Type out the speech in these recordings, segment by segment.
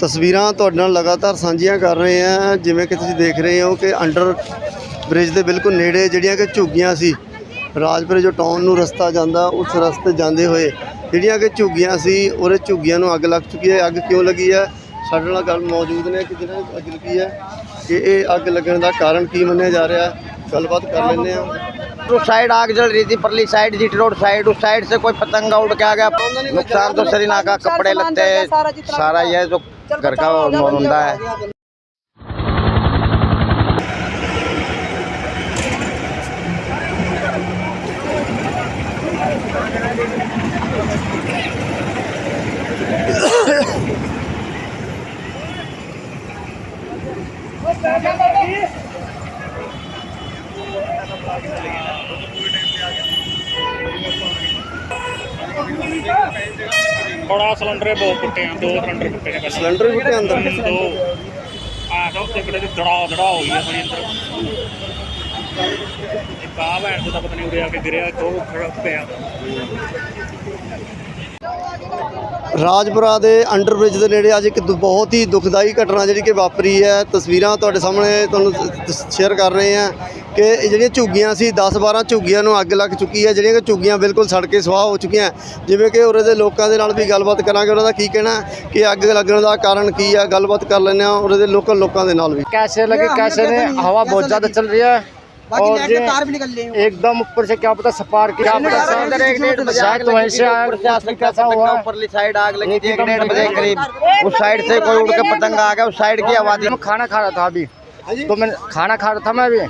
ਤਸਵੀਰਾਂ ਤੁਹਾਡੇ ਨਾਲ ਲਗਾਤਾਰ ਸਾਂਝੀਆਂ ਕਰ ਰਹੇ ਹਾਂ, ਜਿਵੇਂ ਕਿ ਤੁਸੀਂ ਦੇਖ ਰਹੇ ਹੋ ਕਿ ਅੰਡਰ ਬ੍ਰਿਜ ਦੇ ਬਿਲਕੁਲ ਨੇੜੇ ਜਿਹੜੀਆਂ ਕਿ ਝੁੱਗੀਆਂ ਸੀ, ਰਾਜਪੁਰੇ ਜੋ ਟਾਊਨ ਨੂੰ ਰਸਤਾ ਜਾਂਦਾ, ਉਸ ਰਸਤੇ ਜਾਂਦੇ ਹੋਏ ਜਿਹੜੀਆਂ ਕਿ ਝੁੱਗੀਆਂ ਸੀ, ਉਹਦੇ ਝੁੱਗੀਆਂ ਨੂੰ ਅੱਗ ਲੱਗ ਚੁੱਕੀ ਹੈ। ਅੱਗ ਕਿਉਂ ਲੱਗੀ ਹੈ? ਸਾਡੇ ਨਾਲ ਗੱਲ ਮੌਜੂਦ ਨੇ ਕਿ ਜਿਹਨਾਂ ਨੂੰ ਅੱਗ ਲੱਗੀ ਹੈ ਕਿ ਇਹ ਅੱਗ ਲੱਗਣ ਦਾ ਕਾਰਨ ਕੀ ਮੰਨਿਆ ਜਾ ਰਿਹਾ? ਗੱਲबात कर लेने हैं उस साइड आग जल रही थी परली साइड जीटी रोड साइड उस साइड से कोई पतंगा उड़ के आ गया नुकसान तो शरीना का कपड़े लगते हैं सारा यह जो घर का मुंडा है ਬੜਾ ਸਿਲੰਡਰ ਬਹੁਤ ਟੁੱਟੇ ਆ ਦੋ ਸਿਲੰਡਰ ਟੁੱਟੇ ਨੇ ਬਸ। ਸਿਲੰਡਰ ਵੀ ਤੇ ਅੰਦਰ? ਦੋ। ਆ ਦੋ ਤੇ ਕਿਹੜੇ ਦੜਾ ਦੜਾ ਹੋ ਗਈ ਆਪਣੀ ਅੰਦਰ। ਇੱਕ ਆ ਭੈਣ ਚੋਦ ਦਾ ਪਤਾ ਨਹੀਂ ਉਰੇ ਆ ਕੇ ਗਿਰਿਆ ਦੋ ਖੜਾ ਪਿਆ। ਰਾਜਪੁਰਾ ਦੇ ਅੰਡਰ ਬ੍ਰਿਜ ਦੇ ਨੇੜੇ ਅੱਜ ਇੱਕ ਦੁ- ਬਹੁਤ ਹੀ ਦੁਖਦਾਈ ਘਟਨਾ ਜਿਹੜੀ ਕਿ ਵਾਪਰੀ ਹੈ ਤਸਵੀਰਾਂ ਤੁਹਾਡੇ ਸਾਹਮਣੇ ਤੁਹਾਨੂੰ ਸ਼ੇਅਰ ਕਰ ਰਹੇ ਹਾਂ ਕਿ ਇਹ ਜਿਹੜੀਆਂ ਝੁੱਗੀਆਂ ਸੀ 10 12 ਝੁੱਗੀਆਂ ਨੂੰ ਅੱਗ ਲੱਗ ਚੁੱਕੀ ਹੈ ਜਿਹੜੀਆਂ ਕਿ ਝੁੱਗੀਆਂ ਬਿਲਕੁਲ ਸੜ ਕੇ ਸੁਆਹ ਹੋ ਚੁੱਕੀਆਂ ਜਿਵੇਂ ਕਿ ਉਰੇ ਦੇ ਲੋਕਾਂ ਦੇ ਨਾਲ ਵੀ ਗੱਲਬਾਤ ਕਰਾਂਗੇ ਉਹਨਾਂ ਦਾ ਕੀ ਕਹਿਣਾ ਹੈ ਕਿ ਅੱਗ ਲੱਗਣ ਦਾ ਕਾਰਨ ਕੀ ਹੈ ਗੱਲਬਾਤ ਕਰ ਲੈਂਦੇ ਹਾਂ ਉਰੇ ਦੇ ਲੋਕਲ ਲੋਕਾਂ ਦੇ ਨਾਲ ਵੀ कैसे लगे कैसे नहीं हवा बहुत ज्यादा चल रही है और ये एकदम ऊपर से क्या पता सपार क्या पता शायद वहीं से आया ऊपर से आसमान का कैसा हुआ। ऊपरली साइड आग लगी थी एक डेढ़ बजे करीब। उस साइड से कोई उड़ के पतंगा आ गया उस साइड की आवाज़। मैं खाना खा रहा था अभी। तो मैं खाना खा रहा था मैं अभी।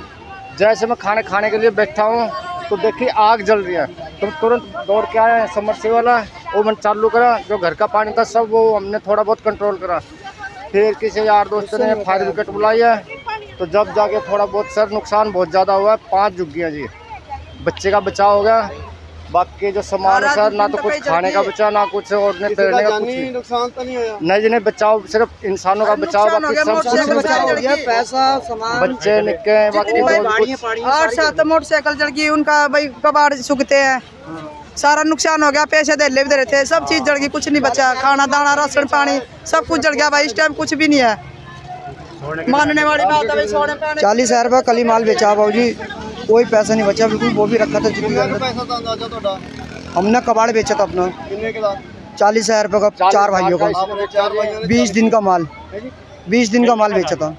जैसे मैं खाना खाने के लिए बैठा हूँ तो देखिए आग जल रही है। तो तुरंत दौड़ के आया समरसे वाला वो मैंने चालू करा जो घर का पानी था सब वो हमने थोड़ा बहुत कंट्रोल करा। फिर किसी यार दोस्त ने फायर ब्रिगेड बुलाई है। तो जब जाके थोड़ा बहुत सर नुकसान बहुत ज़्यादा हुआ है पाँच झुक गया जी। बच्चे का बचाव हो गया बाकी जो सामान है सर ना तो, तो कुछ खाने का बचा ना कुछ और तैरने का कुछ। नुकसान तो नहीं होया? नहीं जिन्हें बचाओ सिर्फ़ इंसानों का बचाव बाकी सब कुछ बचाओ पैसा सामान। बच्चे निके बाकी और साथ मोटरसाइकिल जल गई उनका भाई कबाड़ सूखते हैं। सारा नुकसान हो गया पैसे दे भी दे रहे थे सब चीज़ जल गई कुछ नहीं बचा। खाना दाना राशन पानी सब कुछ जल गया भाई इस टाइम कुछ भी नहीं है। चालीस हज़ार रुपये कली माल बेचा बाबू जी। कोई पैसा नहीं बचा बिल्कुल वो भी रखा था जितनी हमने कबाड़ बेचा था अपना। चालीस हज़ार रुपये का चार भाइयों का। बीस दिन का माल। बीस दिन का माल बेचा था।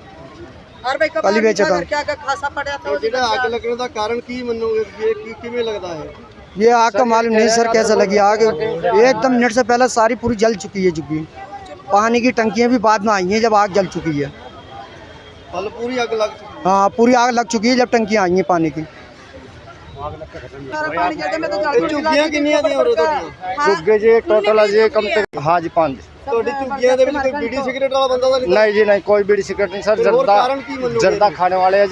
कली बेचा था। ये आग का माल नहीं सर कैसा लगी आग। एकदम मिनट से पहले सारी पूरी जल चुकी है चुकी। पानी की टंकियाँ भी बाद में आई हैं जब आग जल चुकी है। ਫਲ ਪੂਰੀ ਅੱਗ ਲੱਗ ਚੁੱਕੀ हाँ पूरी आग लग चुकी है जब टंकियां आई हैं पानी की सारा पानी जल गया, मैं तो जल ਇਹ गई। ਝੁੱਗੀਆਂ ਕਿੰਨੀਆਂ ਦੀਆਂ ਉਰੇ ਤੁਹਾਡੀਆਂ झुग्गे जी टोटल है जी कम से कम हाँ जी पाँच ਤੁਹਾਡੀ ਝੁੱਗੀਆਂ ਦੇ ਵਿੱਚ ਕੋਈ ਬੀੜੀ ਸਿਗਰਟ वाला ਬੰਦਾ ਤਾਂ ਨਹੀਂ नहीं जी नहीं कोई बीड़ी सिगरेट नहीं सर और जर्दा कारण की मनोगे? जर्दा खाने वाले हैं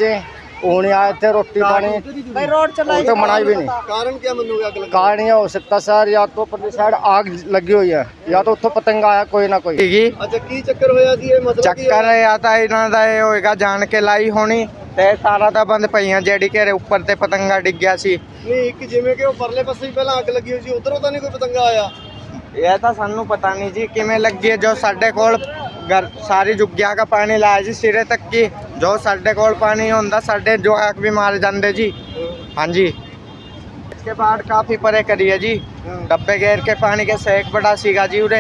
जी वो नहीं आए थे रोटी पानी भाई रोड चलाई वो तो मनाई भी नहीं ਕਾਰਨ ਕੀ ਮੰਨੋਗੇ ਅੱਗ ਲੱਗਣ कारण ये हो सकता सर या तो परली साइड आग लगी हुई है या तो उत्थों पतंगा आया कोई ना कोई ਸੀਗੀ ਦਾ? ਅੱਛਾ ਕੀ ਚੱਕਰ ਹੋਇਆ ਸੀ ਇਹ ਮਤਲਬ ਕੀ ਚੱਕਰ ਆ ਤਾਂ ਇਹਨਾਂ ਦਾ ਇਹ ਹੋਏਗਾ ਜਾਣ ਕੇ ਲਾਈ ਹੋਣੀ ਤੇ ਸਾਰਾ ਤਾਂ ਬੰਦ ਪਈਆਂ ਜਿਹੜੀ ਘੇਰੇ ਉੱਪਰ ਤੇ ਪਤੰਗਾ ਡਿੱਗਿਆ ਸੀ ਨਹੀਂ ਇੱਕ ਜਿਵੇਂ ਕਿ ਉਹ ਪਰਲੇ ਪਾਸੇ ਹੀ ਪਹਿਲਾਂ ਅੱਗ ਲੱਗੀ ਹੋਈ ਸੀ ਉਧਰੋਂ ਤਾਂ ਨਹੀਂ ਕੋਈ ਪਤੰਗਾ ਆਇਆ ਇਹ ਤਾਂ ਸਾਨੂੰ ਪਤਾ ਨਹੀਂ ਜੀ ਕਿਵੇਂ ਲੱਗੀ ਹੈ ਜੋ ਸਾਡੇ ਕੋਲ ਘਰ ਸਾਰੀ ਜੁੱਗਿਆ ਦਾ ਪਾਣੀ ਲਾਇਆ ਜੀ ਸਿਰੇ ਤੱਕ ਕੀ ਜੋ ਸਾਡੇ ਕੋਲ ਪਾਣੀ ਹੁੰਦਾ ਸਾਡੇ ਜਵਾਕ ਵੀ ਮਾਰ ਜਾਂਦੇ ਜੀ ਹਾਂਜੀ इसके बाद काफी परे करी है जी डब्बे घेर के पानी के सेक बड़ा सीगा जी उरे